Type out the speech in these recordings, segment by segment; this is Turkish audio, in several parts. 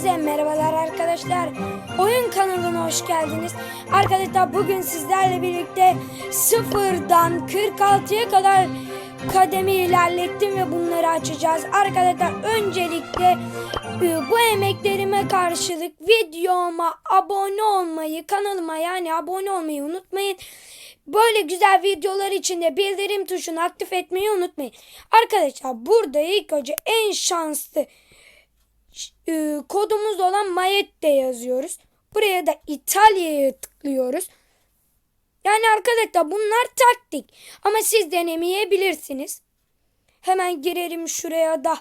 Hepinize merhabalar arkadaşlar. Oyun kanalına hoş geldiniz. Arkadaşlar bugün sizlerle birlikte sıfırdan 46'ya kadar kademi ilerlettim ve bunları açacağız. Arkadaşlar öncelikle e, bu emeklerime karşılık videoma abone olmayı, kanalıma yani abone olmayı unutmayın. Böyle güzel videolar için de bildirim tuşunu aktif etmeyi unutmayın. Arkadaşlar burada ilk önce en şanslı e, kodumuz olan Mayette yazıyoruz. Buraya da İtalya'ya tıklıyoruz. Yani arkadaşlar bunlar taktik. Ama siz denemeyebilirsiniz. Hemen girelim şuraya da.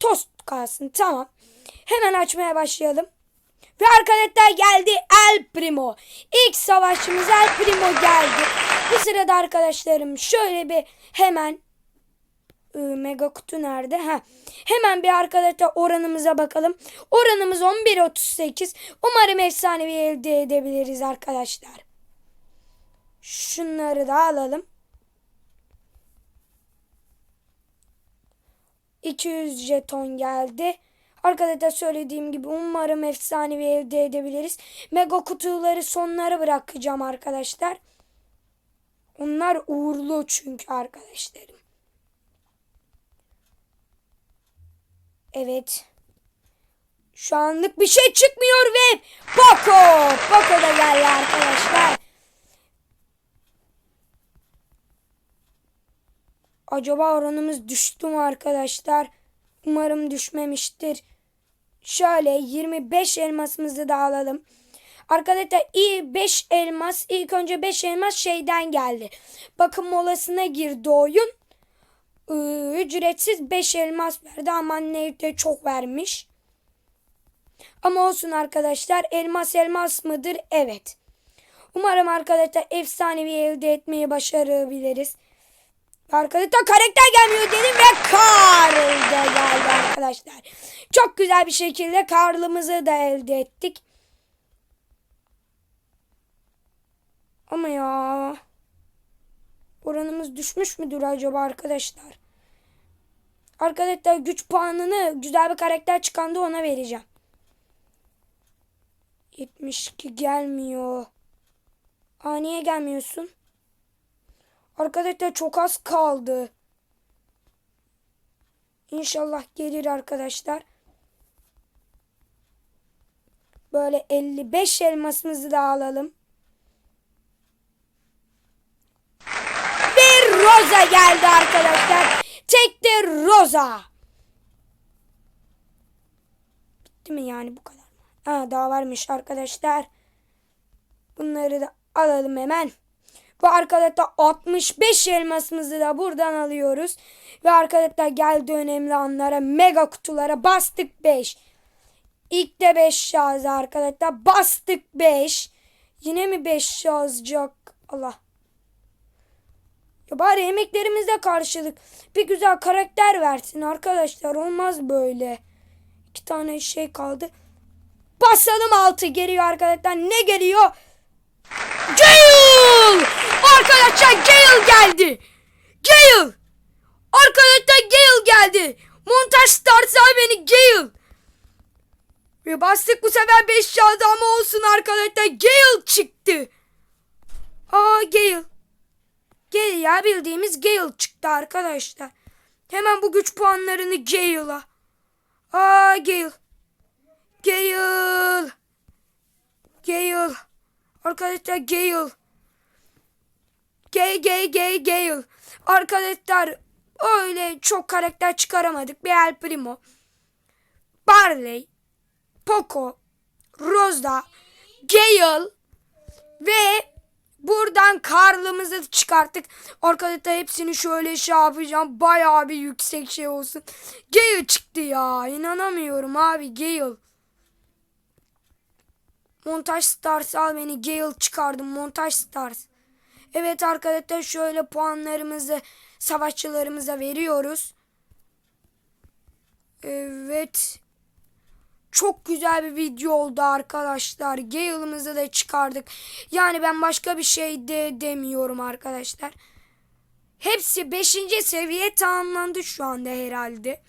Tost kalsın tamam. Hemen açmaya başlayalım. Ve arkadaşlar geldi El Primo. İlk savaşçımız El Primo geldi. Bu sırada arkadaşlarım şöyle bir hemen Mega kutu nerede? Ha. Hemen bir arkadaşlar oranımıza bakalım. Oranımız 11.38. Umarım efsanevi elde edebiliriz arkadaşlar. Şunları da alalım. 200 jeton geldi. Arkadaşlar söylediğim gibi umarım efsanevi elde edebiliriz. Mega kutuları sonlara bırakacağım arkadaşlar. Onlar uğurlu çünkü arkadaşlarım. Evet. Şu anlık bir şey çıkmıyor ve Poco. Poco da geldi arkadaşlar. Acaba oranımız düştü mü arkadaşlar? Umarım düşmemiştir. Şöyle 25 elmasımızı da alalım. Arkadaşlar iyi 5 elmas ilk önce 5 elmas şeyden geldi. Bakım molasına girdi oyun. Ücretsiz 5 elmas verdi ama anne de çok vermiş. Ama olsun arkadaşlar elmas elmas mıdır? Evet. Umarım arkadaşlar efsanevi elde etmeyi başarabiliriz. Arkadaşlar karakter gelmiyor dedim ve Karl da geldi arkadaşlar. Çok güzel bir şekilde Karl'ımızı da elde ettik. Ama ya oranımız düşmüş müdür acaba arkadaşlar? Arkadaşlar güç puanını güzel bir karakter çıkandı ona vereceğim. 72 gelmiyor. Aa niye gelmiyorsun? Arkadaşlar çok az kaldı. İnşallah gelir arkadaşlar. Böyle 55 elmasımızı da alalım. Ve Rosa geldi arkadaşlar. De Rosa. Bitti mi yani bu kadar mı? Ha daha varmış arkadaşlar. Bunları da alalım hemen. Ve arkadaşlar 65 elmasımızı da buradan alıyoruz. Ve arkadaşlar geldi önemli anlara mega kutulara bastık 5. İlk de 5 yazdı arkadaşlar. Bastık 5. Yine mi 5 yazacak? Allah. Ya bari emeklerimizde karşılık bir güzel karakter versin arkadaşlar. Olmaz böyle. İki tane şey kaldı. Basalım altı geliyor arkadaşlar. Ne geliyor? Gale! Arkadaşlar Gale geldi. Gale! Arkadaşlar Gale geldi. Montaj Stars beni Gale. Ve bastık bu sefer 5 yazdı ama olsun arkadaşlar Gale çıktı. Aa Gale. Gale ya bildiğimiz Gale çıktı arkadaşlar. Hemen bu güç puanlarını Gale'a. Aa Gale. Gale. Gale. Arkadaşlar Gale. Gay gay gay Gale. Arkadaşlar öyle çok karakter çıkaramadık. Bir El Primo. Barley. Poco. Rosa. Gale. Ve buradan Karl'ımızı çıkarttık. Arkadaşlar hepsini şöyle şey yapacağım. Bayağı bir yüksek şey olsun. Gale çıktı ya. İnanamıyorum abi Gale. Montaj Stars al beni Gale çıkardım. Montaj Stars. Evet arkadaşlar şöyle puanlarımızı savaşçılarımıza veriyoruz. Evet. Çok güzel bir video oldu arkadaşlar. Gale'ımızı da çıkardık. Yani ben başka bir şey de demiyorum arkadaşlar. Hepsi 5. seviye tamamlandı şu anda herhalde.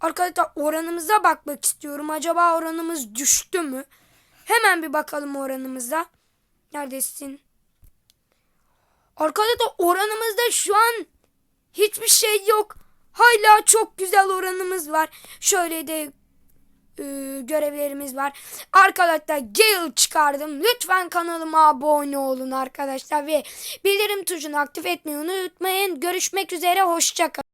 Arkadaşlar oranımıza bakmak istiyorum. Acaba oranımız düştü mü? Hemen bir bakalım oranımıza. Neredesin? Arkadaşlar oranımızda şu an hiçbir şey yok. Hala çok güzel oranımız var. Şöyle de e, görevlerimiz var. Arkadaşlar Gale çıkardım. Lütfen kanalıma abone olun arkadaşlar ve bildirim tuşunu aktif etmeyi unutmayın. Görüşmek üzere. Hoşçakalın.